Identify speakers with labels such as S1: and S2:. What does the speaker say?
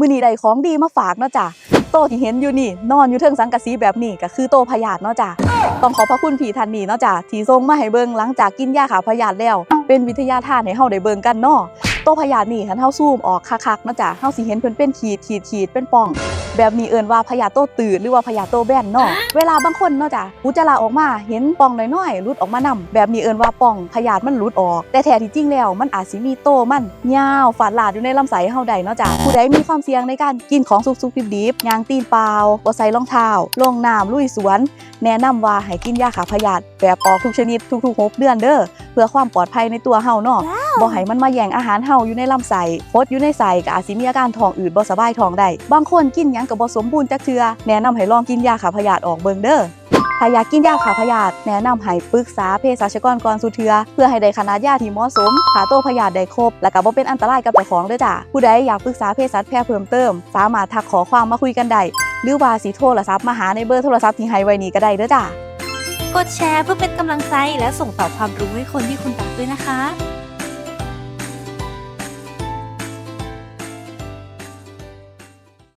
S1: มือนี้ได้ของดีมาฝากเนาะจ้ะโตที่เห็นอยู่นี่นอนอยู่เทิงสังกะสีแบบนี้ก็คือโตพยาธิเนาะจ้ะต้องขอพระคุณผีทันนีเนาะจ้ะที่ทรงมาให้เบิงหลังจากกินยาขาพยาธิแล้ว เป็นวิทยาทานให้เฮาได้เบิงกันเนาะ โตพยาธินี่คันเฮาซูมออกคักๆเนาะจ้ะเฮาสิเห็นเพิ่นเป็นขีดขีดขีดเป็นป่อง แบบนี้เอิ้นว่าพยาธิโตตื่นหรือว่าพยาธิโตแบนเนาะเวลาบางคนเนาะจ้ะอุจจาระออกมาเห็นป่องน้อยๆหลุดออกมานํแบบนี้เอิ้นว่าป่องพยาธิมันหลุดออก แต่แท้ที่จริงแล้วมันอาจสิมีโตมันยาวฝาดลาดอยู่ในลำไส้เฮาได้เนาะจ้ะผู้ใดมีความเสี่ยงในการกินของสุกๆดิบๆย่างตีนเปล่าบ่ใส่รองเท้าลงน้ำลุยสวน แนะนำว่าให้กินยาขาพยาธิแบบออกทุกชนิดทุกๆ6เดือนเด้อเพื่อความปลอดภัยในตัวเฮาเนาะบ่ให้มันมาแย่งอาหารเฮาอยู่ในลำไส้คดอยู่ในไส้ก็อาจสิมีอาการท้องอืดบ่สบายท้องได้บางคนกินหยังก็บ่สมบูรณ์จักเทื่อแนะนำให้ลองกินยาขาพยาธิออกเบิ่งเด้อถ้าอยากกินยาขาพยาธิแนะนำให้ปรึกษาเภสัชกรก่อนสู่เทื่อเพื่อให้ได้ขนาดยาที่เหมาะสมหาตัวพยาธิได้ครบ และก็บ่เป็นอันตรายกับเจ้าของเด้อจ้ะผู้ใดอยากปรึกษาเภสัชแพทย์เพิ่มเติม สามารถทักขอความมาคุยกันได้หรือว่าสิโทรศัพท์มาหาในเบอร์โทรศัพท์ที่ให้ไว้นี้ก็ได้เด้อจ้ะ
S2: กดแชร์เพื่อเป็นกำลังใจและส่งต่อความรู้ให้คนที่คุณรักด้วยนะคะ